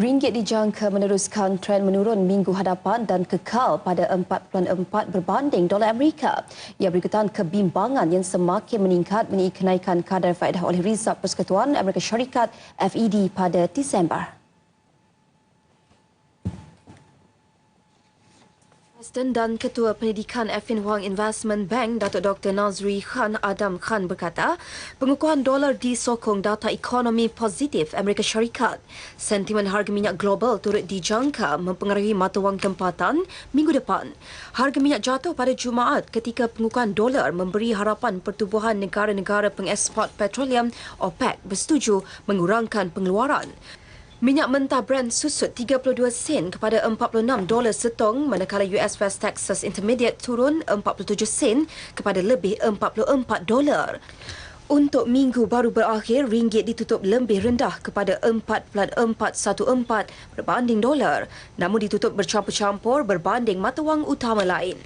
Ringgit dijangka meneruskan tren menurun minggu hadapan dan kekal pada 4.4 berbanding dolar Amerika. Ia berikutan kebimbangan yang semakin meningkat mengenai kenaikan kadar faedah oleh Rizab Persekutuan Amerika Syarikat FED pada Disember. Presiden dan Ketua Pendidikan Affin Hwang Investment Bank Datuk Dr. Nazri Khan Adam Khan berkata, pengukuhan dolar disokong data ekonomi positif Amerika Syarikat. Sentimen harga minyak global turut dijangka mempengaruhi mata wang tempatan minggu depan. Harga minyak jatuh pada Jumaat ketika pengukuhan dolar memberi harapan pertubuhan negara-negara pengeksport petroleum OPEC bersetuju mengurangkan pengeluaran. Minyak mentah Brent susut 32 sen kepada 46 dolar setong manakala US West Texas Intermediate turun 47 sen kepada lebih 44 dolar. Untuk minggu baru berakhir, ringgit ditutup lebih rendah kepada 4.414 berbanding dolar namun ditutup bercampur-campur berbanding mata wang utama lain.